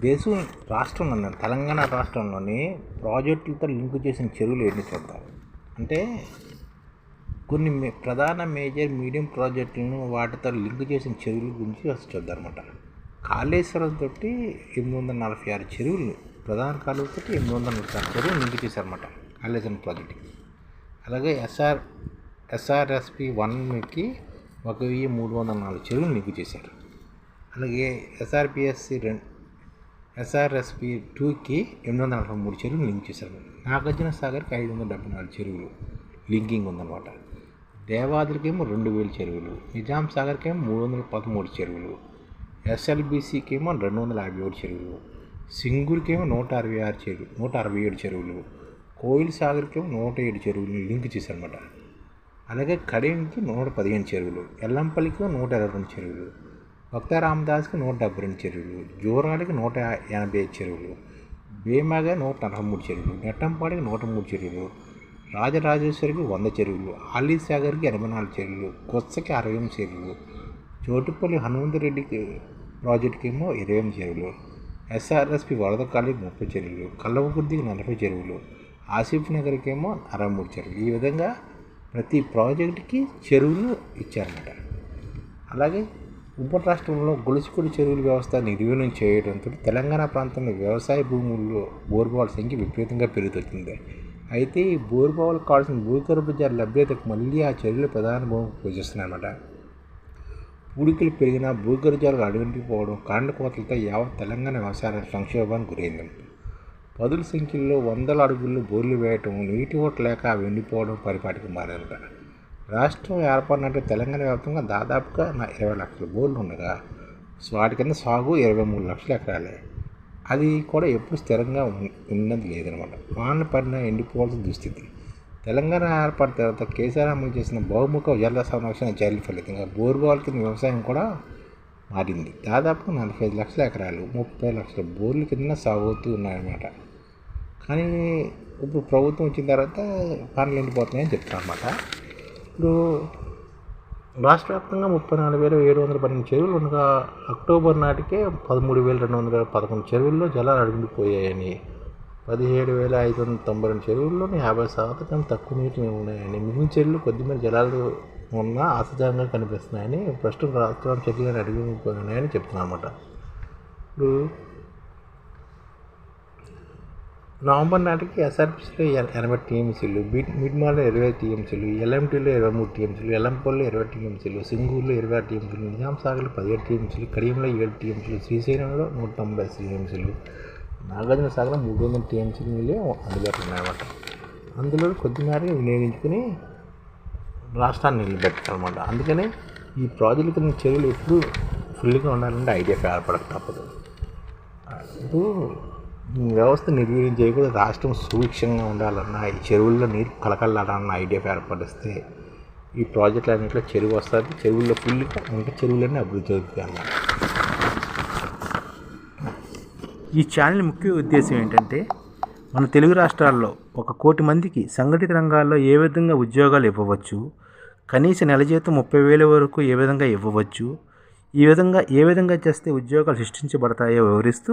దేశం రాష్ట్రంలో తెలంగాణ రాష్ట్రంలోని ప్రాజెక్టులతో లింక్ చేసిన చెరువులు ఎన్ని చూద్దాం? అంటే కొన్ని మే- ప్రధాన మేజర్ మీడియం ప్రాజెక్టులను వాటితో లింక్ చేసిన చెరువుల గురించి అసలు చూద్దాం అనమాట కాళేశ్వరం తోటి ఎనిమిది వందల నలభై ఆరు చెరువులు ప్రధాన కాలువతో ఎనిమిది వందల నలభై ఆరు చెరువులు లింక్ చేశారన్నమాట కాళేశ్వరం ప్రాజెక్టుకి. అలాగే ఎస్ఆర్ ఎస్ఆర్ఎస్పి వన్కి ఒక వెయ్యి మూడు వందల నాలుగు చెరువులు లింక్ చేశారు. అలాగే ఎస్ఆర్పిఎస్సి రెండు ఎస్ఆర్ఎస్పి టూకి ఎనిమిది వందల నలభై మూడు చెరువులు లింక్ చేశారు. నాగార్జున సాగర్కి ఐదు వందల డెబ్బై నాలుగు చెరువులు లింకింగ్ ఉందన్నమాట. దేవాదులకేమో రెండు వేల చెరువులు నిజాం సాగర్కేమో మూడు వందల పదమూడు చెరువులు ఎస్ఎల్బిసికేమో రెండు వందల యాభై ఏడు చెరువులు సింగూర్కేమో నూట అరవై ఆరు చెరువులు నూట అరవై ఏడు చెరువులు కోయిల్ సాగర్కేమో నూట ఏడు చెరువులు లింక్ చేశారన్నమాట. అలాగే కడియంకి నూట పదిహేను చెరువులు ఎల్లంపల్లికి నూట ఇరవై రెండు చెరువులు భక్త రామదాస్కి నూట డెబ్బై రెండు చెరువులు జోరాడికి నూట ఎనభై ఐదు చెరువులు భీమాగా నూట నలభై మూడు చెరువులు నెట్టంపాడికి నూట మూడు చెరువులు రాజరాజేశ్వరికి వంద చెరువులు ఆలీ సాగర్కి ఎనభై నాలుగు చెరువులు కొత్తకి అరవై ఎనిమిది చెరువులు చోటుపల్లి హనుమంతరెడ్డికి ప్రాజెక్టుకి ఏమో ఇరవై ఎనిమిది చెరువులు ఎస్ఆర్ఎస్పి వరద కాలికి ముప్పై చెరువులు కల్లవకుర్తికి నలభై చెరువులు ఆసిఫ్ నగర్కి ఏమో అరవై మూడు చెరువులు ఈ విధంగా ప్రతి ప్రాజెక్టుకి చెరువులు ఇచ్చారన్నమాట. అలాగే ఉప రాష్ట్రంలో గొలుసుకుడి చెరువుల వ్యవస్థ నిర్వీర్యం చేయడంతో తెలంగాణ ప్రాంతంలో వ్యవసాయ భూముల్లో బోర్బావుల సంఖ్య విపరీతంగా పెరుగుతుంది అయితే ఈ బోర్బావులకు కావాల్సిన భూగర్భ జల లభ్యతకు మళ్ళీ ఆ చర్యలు ప్రధాన భూమికి పూజిస్తున్నాయన్నమాట పూడికలు పెరిగిన భూగర్భ జలాలు అడుగుంటిపోవడం కరెంటు కోతలతో యావత్ తెలంగాణ వ్యవసాయ సంక్షోభానికి గురైంది. పదుల సంఖ్యలో వందల అడుగుల్లో బోర్లు వేయటం నీటి ఓట లేక అవి ఎండిపోవడం పరిపాటికి మారిందట రాష్ట్రం ఏర్పడినట్టు తెలంగాణ వ్యాప్తంగా దాదాపుగా నా ఇరవై లక్షల బోర్లు ఉండగా సో వాటి కింద సాగు ఇరవై మూడు లక్షల ఎకరాలే. అది కూడా ఎప్పుడు స్థిరంగా ఉన్నది లేదనమాట. వాన పడిన ఎండిపోవాల్సిన దుస్థితి. తెలంగాణ ఏర్పడిన తర్వాత కేసీఆర్ అమలు చేసిన బహుముఖ జల సంరక్షణ చర్యల ఫలితంగా బోర్బాల్ కింద వ్యవసాయం కూడా మారింది. దాదాపు నలభై ఐదు లక్షల ఎకరాలు ముప్పై లక్షల బోర్ల కింద సాగుతూ ఉన్నాయన్నమాట. కానీ ఇప్పుడు ప్రభుత్వం వచ్చిన తర్వాత పనులు ఎండిపోతున్నాయని చెప్తారు అన్నమాట ఇప్పుడు రాష్ట్ర వ్యాప్తంగా ముప్పై నాలుగు వేల ఏడు వందల పన్నెండు చెరువులు ఉండగా అక్టోబర్ నాటికే పదమూడు వేల రెండు వందల పదకొండు చెరువుల్లో జలాలు అడుగుపోయాయని పదిహేడు వేల ఐదు వందల తొంభై రెండు చెరువుల్లోని యాభై శాతం తక్కువ నీటిని ఉన్నాయని మిగిలిన చెరువులు కొద్దిమేర జలాలు ఉన్నా ఆశాజనకంగా కనిపిస్తున్నాయని ప్రస్తుతం రాష్ట్రం చెరువులను అడిగిపోయినాయని చెప్తున్నా అనమాట ఇప్పుడు నవంబర్ నాటికి ఎస్ఆర్పిసిలో ఎనభై టీఎంసీలు మిడ్ మిడ్మాల్లో ఇరవై టీఎంసీలు ఎల్ఎంటీలో ఇరవై మూడు టీఎంసీలు ఎల్లంపల్లిలో ఇరవై టీఎంసీలు సింగూరులో ఇరవై ఆరు టీఎంసీలు నిజాంసాగర్లో పదిహేడు టీఎంసీలు కడియంలో ఏడు టీఎంసీలు శ్రీశైలంలో నూట తొంభై టీఎంసీలు నాగార్జున సాగర్లో మూడు వందల టీఎంసీలు నీళ్ళే అందుబాటులో ఉన్నాయన్నమాట. అందులో కొద్దిమేర వినియోగించుకుని రాష్ట్రాన్ని నిలబెట్టాలన్నమాట. అందుకని ఈ ప్రాజెక్టు కింద చెరువులు ఎప్పుడు ఫుల్గా ఉండాలంటే ఐడియా ఏర్పడక తప్పదు. ఇప్పుడు వ్యవస్థ నిర్వీర్యం చేయకూడదు రాష్ట్రం సూక్ష్మంగా ఉండాలన్న ఈ చెరువుల్లో నీరు కలకల్లాడాలన్న ఐడియా ఏర్పడిస్తే ఈ ప్రాజెక్టులు అన్నింటిలో చెరువు వస్తుంది. చెరువుల్లో ఫుల్గా ఇంకా చెరువులన్నీ అభివృద్ధి అవుతుంది అన్నమాట. ఈ ఛానల్ ముఖ్య ఉద్దేశం ఏంటంటే మన తెలుగు రాష్ట్రాల్లో ఒక కోటి మందికి సంఘటిత రంగాల్లో ఏ విధంగా ఉద్యోగాలు ఇవ్వవచ్చు కనీస నెల జీతం ముప్పై వేల వరకు ఏ విధంగా ఇవ్వవచ్చు ఈ విధంగా ఏ విధంగా చేస్తే ఉద్యోగాలు సృష్టించబడతాయో వివరిస్తూ